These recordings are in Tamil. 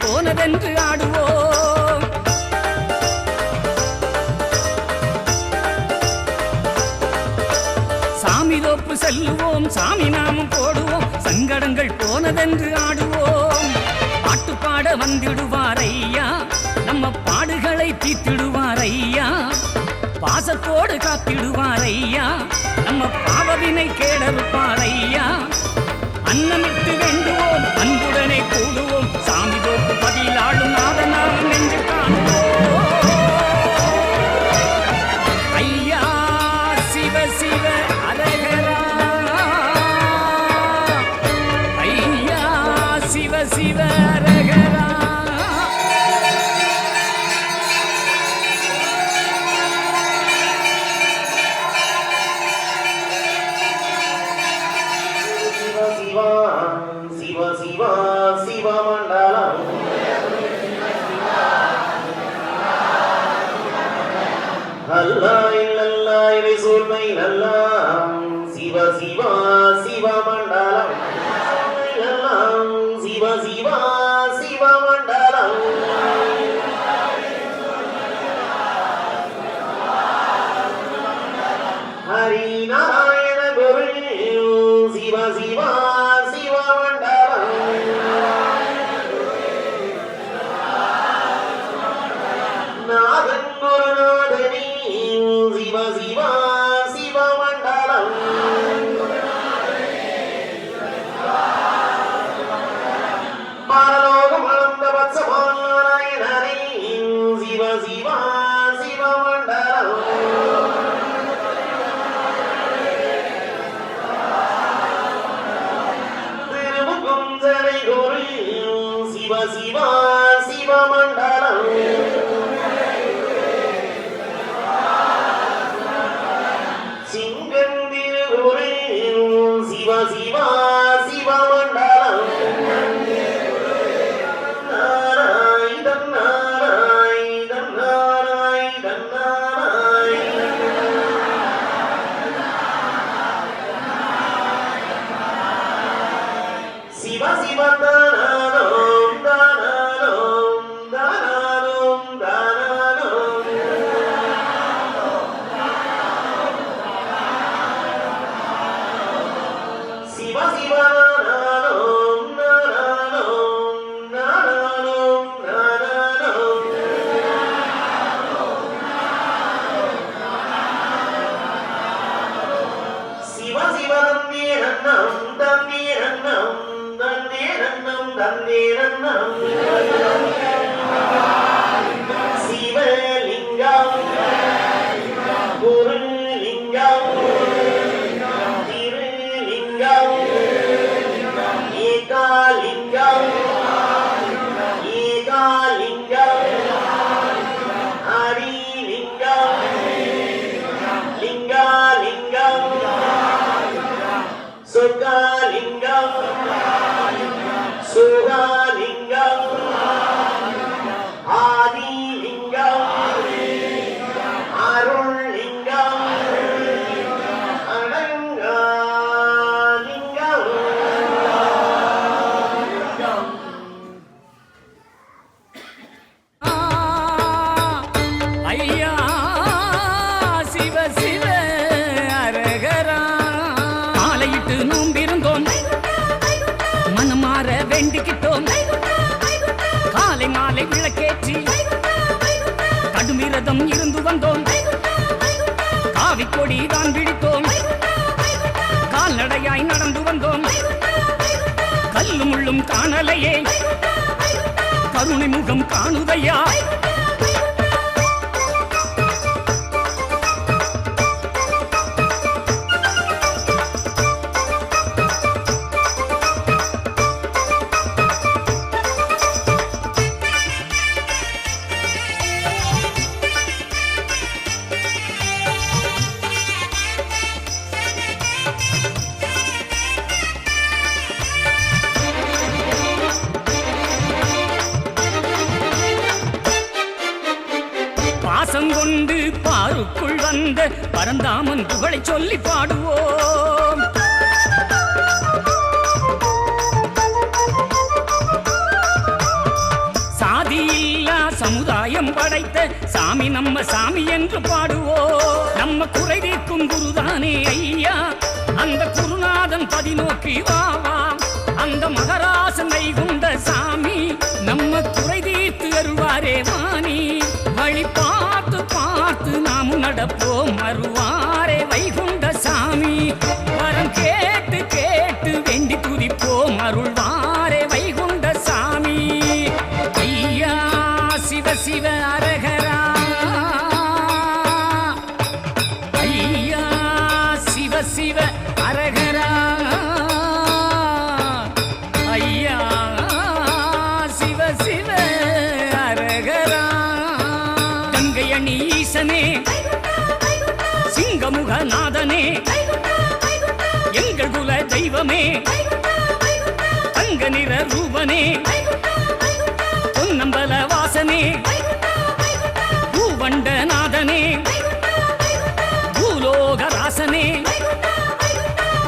போனதென்று ஆடுவோம். சாமி தோப்பு செல்லுவோம் சாமி நாமம் போடுவோம் சங்கடங்கள் போனதென்று ஆடுவோம். பாட்டு பாட வந்திடுவார் ஐயா நம்ம பாடுகளை தீத்திடுவார் ஐயா பாசத்தோடு காத்திடுவார் ஐயா நம்ம பாவவினை கேடறுப்பார் ஐயா அன்னமிட்டு வேண்டுவோம் அன்புடனே கூடுவோம் சாமி தோப்பு நாதனாம் நெஞ்சு காணுவோம். ஐயா சிவ சிவ அரகரா. ஐயா சிவ சிவ அரகரா. சிவ சிவா. இல்லல்லா ரசூல் மைனல்லாம் சிவ சிவா சிவமண்டலம் இல்லல்லாம் சிவ சிவா சிவமண்டலம் ஹரி நாராயண கோவில் சிவ சிவா நாதன் சிவ சிவா சிவ சிவா சிவமண்டலம். நாராயணன் நாராயணன் நாராயணன் சிவ சிவ வேண்டிக்கிட்டோம். காலை மாலை விளக்கேற்றி கடுமிரதம் இருந்து வந்தோம். காவி கொடி தான் பிடித்தோம் கால்நடையாய் நடந்து வந்தோம். கல்லும் முள்ளும் காணலையே. கருணை முகம் காணுதையா? பாருக்குள் வந்த பரந்தாமன் புகழை சொல்லி பாடுவோம். சமுதாயம் படைத்த சாமி நம்ம சாமி என்று பாடுவோம். நம்ம குறை தீர்க்கும் குருதானே ஐயா. அந்த குருநாதன் பதிநோக்கி வாவா அந்த மகராசனை கொண்ட சாமி நம்ம குறை தீர்த்து அருள்வாரே வாணி. நாம் மறுவாரே வைகுண்ட சாமி வர சிங்கமுகநாதனே எங்கள் குல தெய்வமே. தங்க நிற ரூபனே. பொன்னம்பல வாசனே. பூவண்டநாதனே பூலோகராசனே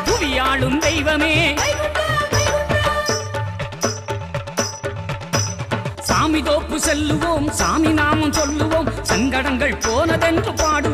புவியாளும் தெய்வமே. சாமி தோப்பு செல்லுவோம் சாமி நாமம் சொல்லுவோம் சங்கடங்கள் போனதென்று பாடுவோம்.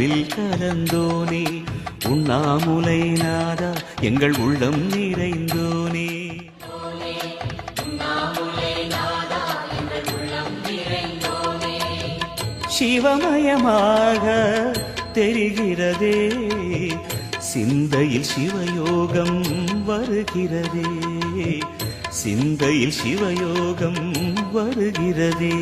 அன்பில் கலந்தோனே உண்ணாமுலை நாதா எங்கள் உள்ளம் நிறைந்தோனே. சிவமயமாக தெரிகிறதே சிந்தையில் சிவயோகம் வருகிறதே. சிந்தையில் சிவயோகம் வருகிறதே.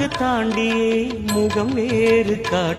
யுகம் தாண்டியே முகம் வேறு காட்டு